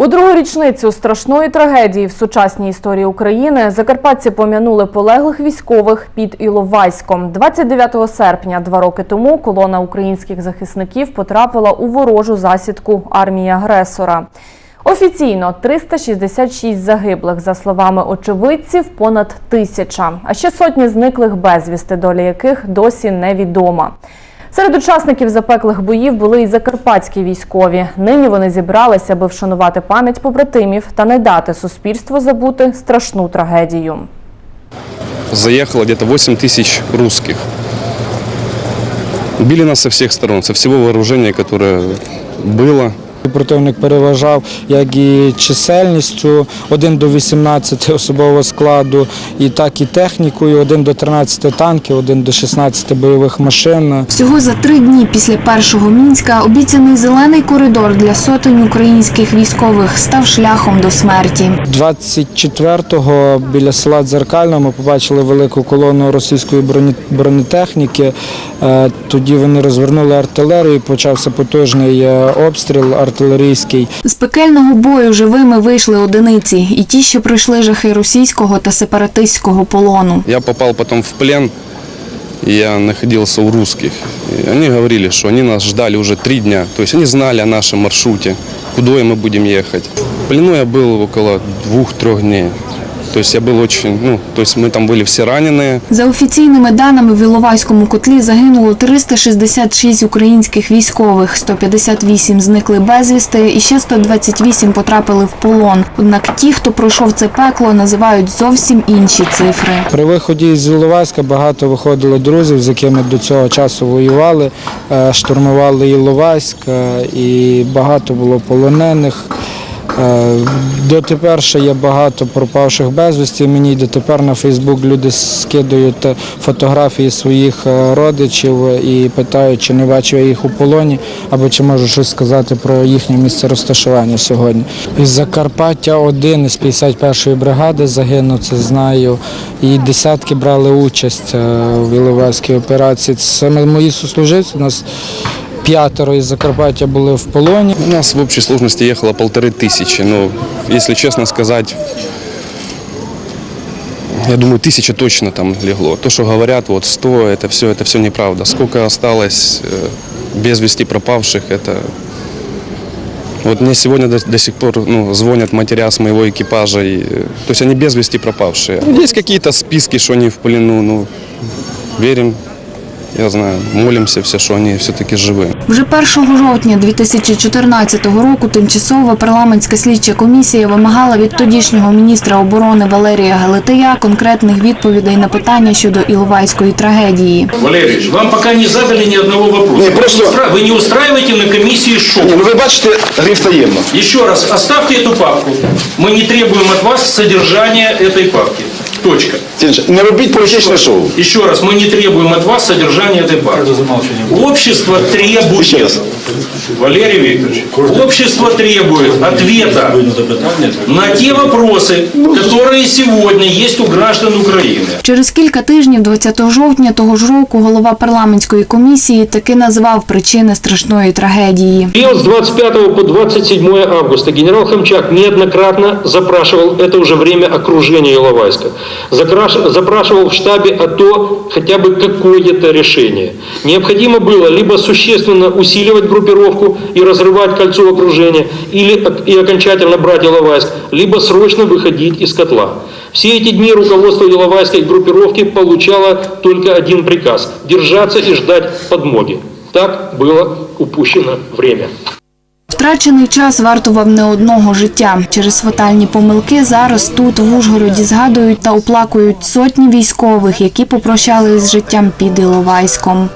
У другу річницю страшної трагедії в сучасній історії України закарпатці пом'янули полеглих військових під Іловайськом. 29 серпня, два роки тому, колона українських захисників потрапила у ворожу засідку армії агресора. Офіційно 366 загиблих, за словами очевидців, понад тисяча, а ще сотні зниклих безвісти, доля яких досі невідома. Серед учасників запеклих боїв були і закарпатські військові. Нині вони зібралися, аби вшанувати пам'ять побратимів та не дати суспільству забути страшну трагедію. Заїхало десь 8 тисяч русських. Били нас со всех сторон, со всього вооружения, которое было. Противник переважав як і чисельністю 1 до 18 особового складу, і так і технікою, 1 до 13 танків, 1 до 16 бойових машин. Всього за три дні після першого мінська обіцяний зелений коридор для сотень українських військових став шляхом до смерті. 24-го біля села Дзеркального ми побачили велику колону російської бронетехніки. Е, Тоді вони розвернули артилерію, почався потужний е, обстріл артилерійський. З пекельного бою живими вийшли одиниці, і ті, що пройшли жахи російського та сепаратистського полону. Я попав потім в плен, я находился у русских. И они говорили, что они нас ждали уже три дня. То есть они знали о нашем маршруте, куда мы будем ехать. В плену я был около двух-трех дней. То есть я был очень, ну, то есть мы там были все раненые. За офіційними даними в Іловайському котлі загинуло 366 українських військових, 158 зникли безвісти і ще 128 потрапили в полон. Однак ті, хто пройшов це пекло, називають зовсім інші цифри. При виході з Іловайська багато виходило друзів, з якими до цього часу воювали, е, штурмували Іловайськ, е, і багато було полонених. Е, Дотепер ще є багато пропавших безвісті. Мені дотепер на Фейсбук люди скидують е, фотографії своїх е, родичів і питають, чи не бачив я їх у полоні, або чи можу щось сказати про їхнє місце розташування сьогодні. Із Закарпаття один із 51-ї бригади загинув, це знаю. І десятки брали участь в Іловайській операції. Це саме мої сослуживці. У нас п'ятеро із Закарпаття були в полоні. У нас в общей сложности ехало полторы тысячи. Но, если честно сказать, я думаю, тысяча точно там легло. То, что говорят, вот 100, это все, это все неправда. Сколько осталось э, без вести пропавших, это... Вот мне сегодня до, до сих пор ну, звонят матеря с моего экипажа. И, э, то есть они без вести пропавшие. Есть какие-то списки, что они в плену. Ну, верим, я знаю, молимся все, что они все-таки живы. Вже 1 жовтня 2014 року тимчасова парламентська слідча комісія вимагала від тодішнього міністра оборони Валерія Галития конкретних відповідей на питання щодо Іловайської трагедії. Валерьевич, вам пока не задали ни одного вопроса. Не, просто- Вы, устра- вы не устраиваете на комиссии шоу. Ні, ну ви бачите гриф таємно. Еще раз, оставьте эту папку. Мы не требуем от вас содержания этой папки. Точка. Тінч, Не робіть політичне шоу. Еще раз, мы не требуем от вас содержания этой папки. Общество требует, Ще раз. Валерий Викторович, общество требует ответа на те вопросы, которые сегодня есть у граждан Украины. Через кілька тижнів, 20 жовтня того ж року, голова парламентської комісії таки назвав причини страшної трагедії. период с 25 по 27 августа генерал Хомчак неоднократно запрашивал, это уже время окружения Иловайска, закраш- Запрашивал в штабе АТО хотя бы какое-то решение. Необходимо было либо существенно усиливать группировку и разрывать кольцо окружения, или и окончательно брать Иловайск, либо срочно выходить из котла. Все эти дни руководство Иловайской группировки получало только один приказ – держаться и ждать подмоги. Так было упущено время. Втрачений час вартував не одного життя. Через фатальні помилки зараз тут, в Ужгороді, згадують та оплакують сотні військових, які попрощались з життям під Іловайськом.